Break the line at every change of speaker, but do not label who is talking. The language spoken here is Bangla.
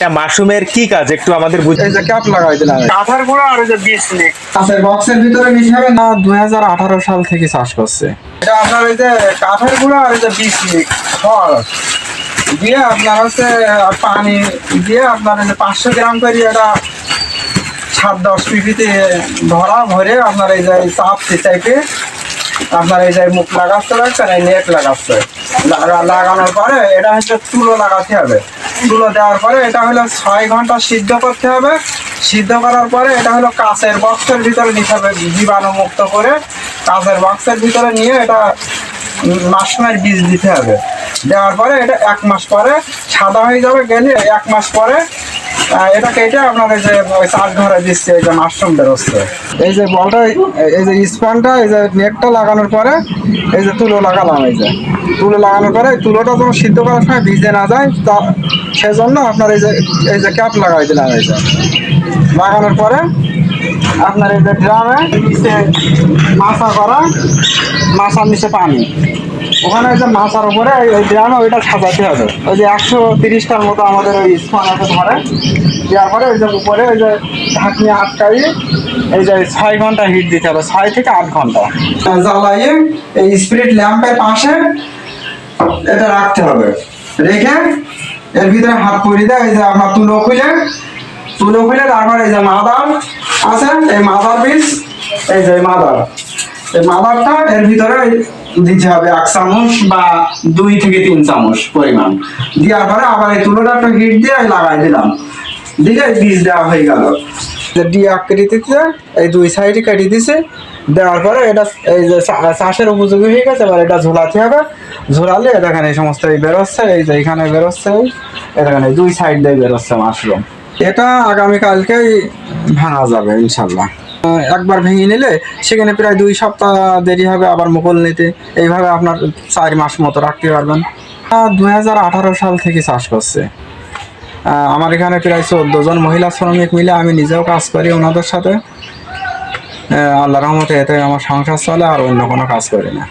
এটা মাশরুমের কি কাজ? একটু আমাদের বুঝ
এই যে ক্যাপ লাগাই দিলাম।
কাঁঠার গুঁড়ো আর ওই যে বীজ নিয়ে।
কাঁচের বক্সের ভিতরে মিশাবে না দুই হাজার আঠারো সাল থেকে চাষ করছে। এটা আপনার এই যে কাঠের গুঁড়ো আর এই যে বীজ ফল। দিয়ে আপনার হচ্ছে পানি। দিয়ে আপনার এই যে পাঁচশো গ্রাম করে এটা সাত দশ পিপিতে ধরা ভরে আপনার এই যে চাপ চাইপে আপনার এই যে মুখ লাগাচ্ছে এই নেট লাগাচ্ছে লাগা- লাগানোর পরে এটা হচ্ছে তুলো লাগাতে হবে। তুলো দেওয়ার পরে এটা হলো ছয় ঘণ্টা সিদ্ধ করতে হবে। সিদ্ধ করার পরে এটা হলো কাঁচের বক্সের ভিতরে নিতে হবে জীবাণু মুক্ত করে। কাঁচের বক্সের ভিতরে নিয়ে এটা মাশরুমের বীজ দিতে হবে। দেওয়ার পরে এটা এক মাস পরে সাদা হয়ে যাবে, গেলে এক মাস পরে এটা আপনার এই যে ওই চার ঘরে দিচ্ছে, এই যে মাশরুম বেরোচ্ছে এই যে বলটা, এই যে স্পানটা, এই যে নেটটা লাগানোর পরে এই যে তুলো লাগালাম, এই যে। তুলো লাগানোর পরে তুলোটা যখন সিদ্ধ করার সময় ভিজে না যায়, তা সেজন্য আপনার এই যে এই যে ক্যাপ লাগাই দিলাম, এই যে। লাগানোর পরে আপনার যে ড্রামে নিচে মাছা করা, মাছার নিচে পানি। ওখানে যে মাছার উপরে ওই- ড্রামে ওইটা সাজাতে হবে। ওই যে একশো তিরিশটার মতো আমাদের ওই স্পান আছে ধরে। দেওয়ার পরে ওই যে উপরে ওই যে ঢাকনি আটকাই, এই যে ছয় ঘণ্টা হিট দিতে হবে, ছয় থেকে আট ঘণ্টা। জ্বালাইয়ে এই স্পিরিট ল্যাম্পের পাশে এটা রাখতে হবে। রেখে এর ভিতরে হাত পুরি দেয়, এই যে আমরা তুলো খুলে তুলো খুলে তারপরে এই যে মাদার আছে এই মাদার পিস এই যে মাদার এই মাদারটা এর ভিতরে দিতে হবে এক চামচ বা দুই থেকে তিন চামচ পরিমাণ। দেওয়ার পরে আবার এই তুলোটা একটা হিট দিয়ে লাগাই দিলাম। দিলে বীজ দেওয়া হয়ে গেল। ডি আকৃতিতে এই দুই সাইডে কেটে দিছে। দেওয়ার পরে এটা এই যে চাষের উপযোগী হয়ে গেছে, এবার এটা ঝোলাতে হবে। ঝোলালে দেখেন এই সমস্ত এই বেরোচ্ছে, এই যে এখানে বেরোচ্ছে, এই দেখেন দুই সাইড দিয়ে বেরোচ্ছে মাশরুম এটা আগামীকালকেই ভাঙা যাবে ইনশাল্লাহ একবার ভেঙে নিলে সেখানে প্রায় দুই সপ্তাহ দেরি হবে আবার মুকুল নিতে। এইভাবে আপনার চার মাস মতো রাখতে পারবেন। দু হাজার আঠারো সাল থেকে চাষ করছে। আমার এখানে প্রায় চোদ্দ জন মহিলা শ্রমিক মিলে আমি নিজেও কাজ করি ওনাদের সাথে। আল্লাহ রহমতে এতে আমার সংসার চলে, আর অন্য কোনো কাজ করি না।